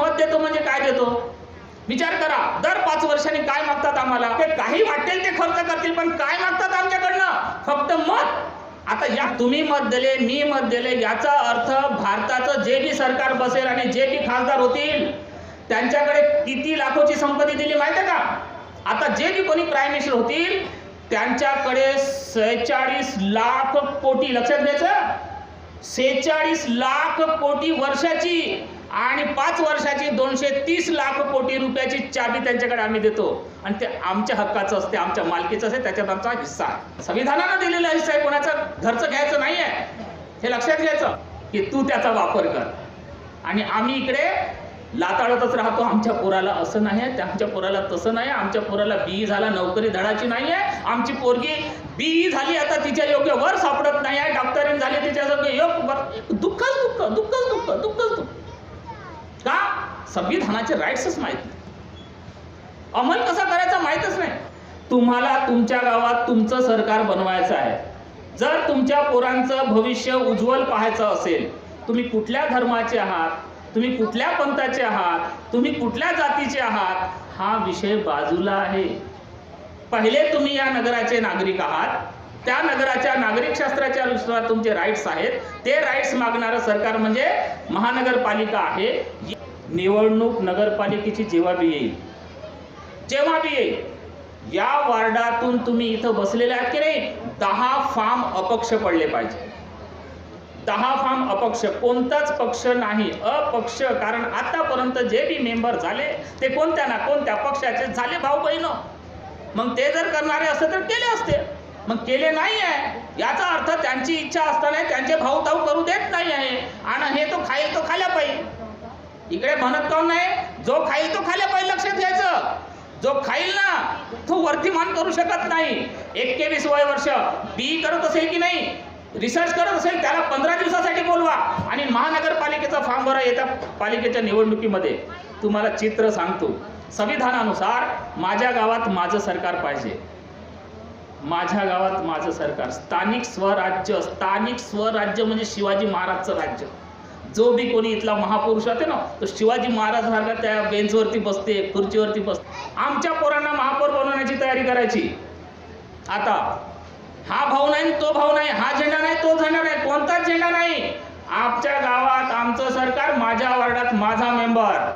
मत देतो म्हणजे काय देतो? विचार करा. दर पाच वर्षांनी काय मागतात आम्हाला? ते काही वाटेल ते खर्च करतील पण काय मागतात आमच्याकडनं? फक्त मत. आता या तुम्ही मत दिले मी मत दिले याचा अर्थ भारताचं जे बी सरकार बसेल आणि जे बी खासदार होतील त्यांच्याकडे किती लाखोची संपत्ती दिली माहिती आहे का? आता जे बी कोणी प्राईम मिनिस्टर होतील त्यांच्याकडे सेहेचाळीस लाख कोटी लक्षात घ्यायचं? सेहेचाळीस लाख कोटी वर्षाची आणि पाच वर्षाची दोनशे तीस लाख कोटी रुपयाची चाबी त्यांच्याकडे आम्ही देतो. आणि ते आमच्या हक्काचं असते आमच्या मालकीचं असते त्याच्यात आमचा हिस्सा आहे. संविधानानं दिलेला हिस्सा आहे कोणाचं घरचं घ्यायचं नाही आहे हे लक्षात घ्यायचं की तू त्याचा वापर कर. आणि आम्ही इकडे लाताळतच राहतो. आमच्या पोराला असं नाही आहे आमच्या पोराला तसं नाही आमच्या पोराला बी झाला नोकरी धडाची नाही आहे आमची पोरगी बी झाली आता तिच्या योग्य वर सापडत नाही आहे डॉक्टरीन झाली तिच्या योग्य योग दुःखच दुःख दुःखच दुःख संविधानाचे राईट्सच माहीत नाही. अंमल कसा करायचा माहीतच नाही. तुम्हाला तुमच्या गावात तुमचं सरकार बनवायचं आहे. जर तुमच्या पोरांचं भविष्य उज्ज्वल पाहायचं असेल तुम्ही कुठल्या धर्माचे आहात तुम्ही कुठल्या पंथाचे आहात तुम्ही कुठल्या जातीचे आहात हा विषय बाजूला आहे. पहिले तुम्ही या नगराचे नागरिक आहात. त्या नगराच्या नागरिकशास्त्राच्या अनुसार तुमचे राईट्स आहेत. ते राईट्स मागणारं सरकार म्हणजे महानगरपालिका आहे. निवडणूक नगरपालिकेची जेव्हा बी येईल जेव्हा बी येईल या वार्डातून तुम्ही इथं बसलेले आहात की नाही? दहा फार्म अपक्ष पडले पाहिजे. दहा फार्म अपक्ष कोणताच पक्ष नाही अपक्ष कारण आतापर्यंत जे बी मेंबर झाले ते कोणत्या ना कोणत्या पक्षाचे झाले भाऊ बहिण. मग ते जर करणारे असते तर केले असते. मग केले नाही आहे याचा अर्थ त्यांची इच्छा असताना त्यांचे भाऊ ताऊ करू देत नाही आहे आणि हे तो खाईल तो खाल्या पाहिजे. इकडे म्हणत काऊन नाही? जो खाईल तो खाल्या पाहिजे लक्षात घ्यायचं. जो खाईल ना तो वरतीमान करू शकत नाही. एक्केवीस वय वर्ष. बी करत असेल की नाही? रिसर्च करत असेल त्याला पंधरा दिवसासाठी बोलवा. आणि महानगरपालिकेचा फॉर्म भरा येत्या पालिकेच्या निवडणुकीमध्ये. तुम्हाला चित्र सांगतो. संविधानानुसार माझ्या गावात माझं सरकार पाहिजे. माझ्या गावात माझं सरकार. स्थानिक स्वराज्य स्थानिक स्वराज्य म्हणजे शिवाजी महाराजचं राज्य. जो बी कोणी इथला महापुरुष होते ना तो शिवाजी महाराज सारखा त्या बेंचवरती बसते खुर्चीवरती बसते. आमच्या पोरांना महापौर बनवण्याची तयारी करायची. आता हा भाऊ नाही तो भाऊ नाही हा झेंडा नाही तो झेंडा नाही कोणताच झेंडा नाही. आमच्या गावात आमचं सरकार माझ्या वार्डात माझा मेंबर.